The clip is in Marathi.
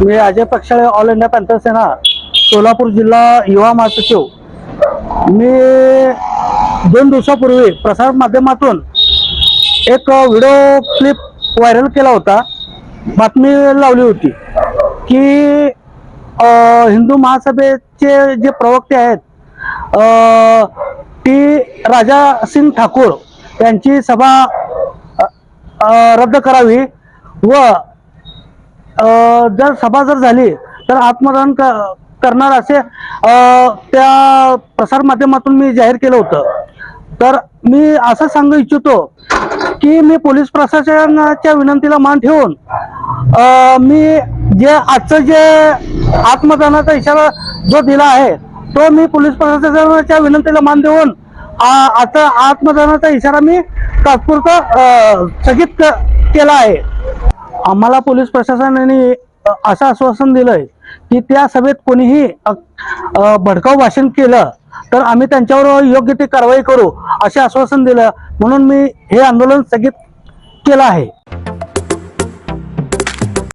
मी Ajay Pakshale all India panther Sena Solapur जिल्हा युवा महासचिव. मी दोन दिवसापूर्वी प्रसार माध्यमातून एक व्हिडिओ क्लिप व्हायरल केला होता. बातमी लावली होती की हिंदू महासभेचे जे प्रवक्ते आहेत ती राजा सिंग ठाकूर यांची सभा रद्द करावी व जर सभा जर झाली तर आत्मदान करणार असे त्या प्रसार माध्यमातून मी जाहीर केलं होतं. तर मी असं सांगू इच्छितो की मी पोलीस प्रशासनाच्या विनंतीला मान ठेवून मी जे आजचं जे आत्मदानाचा इशारा जो दिला आहे तो मी पोलीस प्रशासनाच्या विनंतीला मान देऊन आ- आता आत्मदानाचा इशारा मी तात्पुरता स्थगित क- केला आहे. आम्हाला पोलीस प्रशासनाने असं आश्वासन दिलंय की त्या सभेत कोणीही भडकाव भडकाऊ भाषण केलं तर आम्ही त्यांच्यावर योग्य ती कारवाई करू असे आश्वासन दिलं. म्हणून मी हे आंदोलन स्थगित केलं आहे.